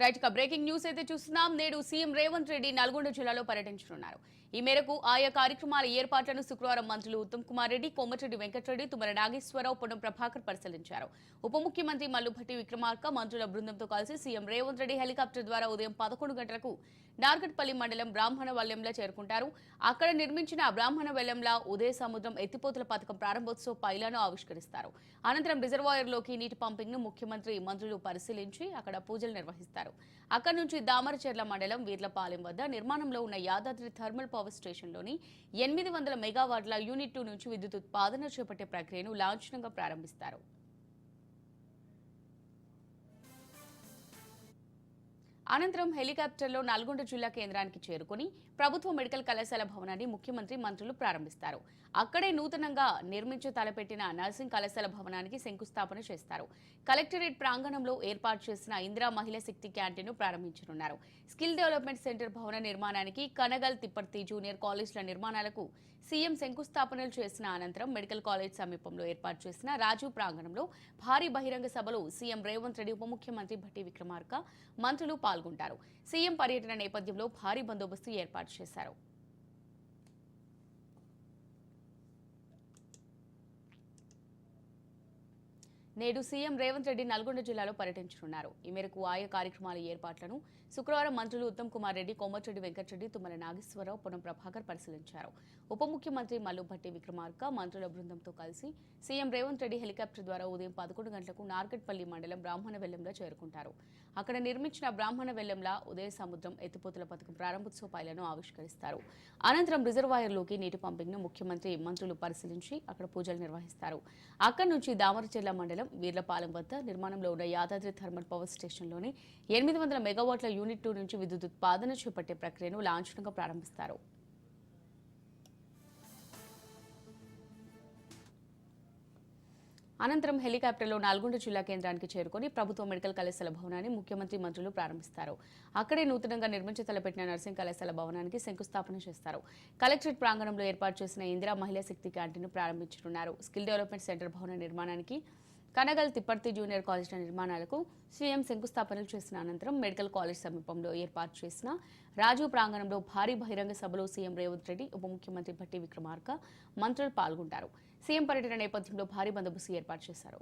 Right ఇక breaking news అయితే చూస్తున్నాం. నేడు సీఎం రేవంత్ రెడ్డి నల్గొండ జిల్లాలో పర్యటించనున్నారు. ఈ మేరకు ఆయా కార్యక్రమాల ఏర్పాట్లను శుక్రవారం మంత్రులు ఉత్తమ్ కుమార్ రెడ్డి కోమటిరెడ్డి వెంకటరెడ్డి తుమ్మల నాగేశ్వరరావు పొన్నం ప్రభాకర్ పరిశీలించారు. ఉప ముఖ్యమంత్రి మల్లుభట్టి విక్రమార్క మంత్రుల బృందంతో కలిసి సీఎం రేవంత్ రెడ్డి హెలికాప్టర్ ద్వారా ఉదయం పదకొండు గంటలకు నార్గట్పల్లి మండలం బ్రాహ్మణ వల్యంలో చేరుకుంటారు. అక్కడ నిర్మించిన బ్రాహ్మణ వెల్లంలా ఉదయ సముద్రం ఎత్తిపోతుల పథకం ప్రారంభోత్సవ పైలను ఆవిష్కరిస్తారు. అనంతరం రిజర్వాయర్లోకి నీటి పంపింగ్ను ముఖ్యమంత్రి మంత్రులు పరిశీలించి అక్కడ పూజలు నిర్వహిస్తారు. అక్కడి నుంచి దామరచెర్ల మండలం వీర్లపాలెం వద్ద నిర్మాణంలో ఉన్న యాదాద్రి థర్మల్ పవర్ స్టేషన్లోని ఎనిమిది వందల మెగావాట్ల యూనిట్ టూ నుంచి విద్యుత్ ఉత్పాదన చేపట్టే ప్రక్రియను లాంఛనంగా ప్రారంభిస్తారు. అనంతరం హెలికాప్టర్లో నల్గొండ జిల్లా కేంద్రానికి చేరుకుని ప్రభుత్వ మెడికల్ కళాశాల భవనాన్ని ముఖ్యమంత్రి మంత్రులు ప్రారంభిస్తారు. అక్కడే నూతనంగా నిర్మించి తలపెట్టిన నర్సింగ్ కళాశాల భవనానికి శంకుస్థాపన చేస్తారు. కలెక్టరేట్ ప్రాంగణంలో ఏర్పాటు చేసిన ఇందిరా మహిళా శక్తి క్యాంటీన్ను ప్రారంభించనున్నారు. స్కిల్ డెవలప్మెంట్ సెంటర్ భవన నిర్మాణానికి కనగల్ తిప్పర్తి జూనియర్ కాలేజ్ల నిర్మాణాలకు సీఎం శంకుస్థాపనలు చేసిన అనంతరం మెడికల్ కాలేజ్ సమీపంలో ఏర్పాటు చేసిన రాజు ప్రాంగణంలో భారీ బహిరంగ సభలో సీఎం రేవంత్ రెడ్డి ఉప ముఖ్యమంత్రి భట్టి విక్రమార్క మంత్రులు పాల్గొంటారు. సీఎం పర్యటన నేపథ్యంలో భారీ బందోబస్తు ఏర్పాటు చేశారు. నేడు సీఎం రేవంత్ రెడ్డి నల్గొండ జిల్లాలో పర్యటించనున్నారు. ఈ మేరకు ఆయా కార్యక్రమాల ఏర్పాట్లను శుక్రవారం మంత్రులు ఉత్తమ్ కుమార్ రెడ్డి కోమటిరెడ్డి వెంకటరెడ్డి తుమ్మల నాగేశ్వరరావు పొన్నం ప్రభాకర్ పరిశీలించారు. ఉప ముఖ్యమంత్రి మల్లుభట్టి విక్రమార్క మంత్రుల బృందంతో కలిసి సీఎం రేవంత్ రెడ్డి హెలికాప్టర్ ద్వారా ఉదయం పదకొండు గంటలకు నార్గట్పల్లి మండలం బ్రాహ్మణ వెల్లంలో చేరుకుంటారు. అక్కడ నిర్మించిన బ్రాహ్మణ వెల్లంలా ఉదయ సముద్రం ఎత్తిపోతుల పథకం ప్రారంభోత్సవ పైలను ఆవిష్కరిస్తారు. అనంతరం రిజర్వాయర్లోకి నీటి పంపింగ్ను ముఖ్యమంత్రి మంత్రులు పరిశీలించి అక్కడ పూజలు నిర్వహిస్తారు. అక్కడి నుంచి దామరచెల్ల మండలం వీర్లపాలెం వద్ద నిర్మాణంలో ఉన్న యాదాద్రి థర్మల్ పవర్ స్టేషన్లోని ఎనిమిది వందల మెగావాట్ల యూనిట్ టూ నుంచి విద్యుత్ ఉత్పాదన చేపట్టే ప్రక్రియను లాంఛనంగా ప్రారంభిస్తారు. అనంతరం హెలికాప్టర్లో నల్గొండ జిల్లా కేంద్రానికి చేరుకొని ప్రభుత్వ మెడికల్ కళాశాల భవనాన్ని ముఖ్యమంత్రి మంత్రులు ప్రారంభిస్తారు. అక్కడే నూతనంగా నిర్మించి తలపెట్టిన నర్సింగ్ కళాశాల భవనానికి శంకుస్థాపన చేస్తారు. కలెక్టరేట్ ప్రాంగణంలో ఏర్పాటు చేసిన ఇందిరా మహిళా శక్తి క్యాంటీన్ను ప్రారంభించనున్నారు. స్కిల్ డెవలప్మెంట్ సెంటర్ భవన నిర్మాణానికి కనగల్ తిప్పర్తి జూనియర్ కాలేజీల నిర్మాణాలకు సీఎం శంకుస్థాపనలు చేసిన అనంతరం మెడికల్ కాలేజ్ సమీపంలో ఏర్పాటు చేసిన రాజు ప్రాంగణంలో భారీ బహిరంగ సభలో సీఎం రేవంత్ రెడ్డి ఉప ముఖ్యమంత్రి భట్టి విక్రమార్క మంత్రులు పాల్గొంటారు. సీఎం పర్యటన నేపథ్యంలో భారీ బందోబస్తు ఏర్పాటు చేశారు.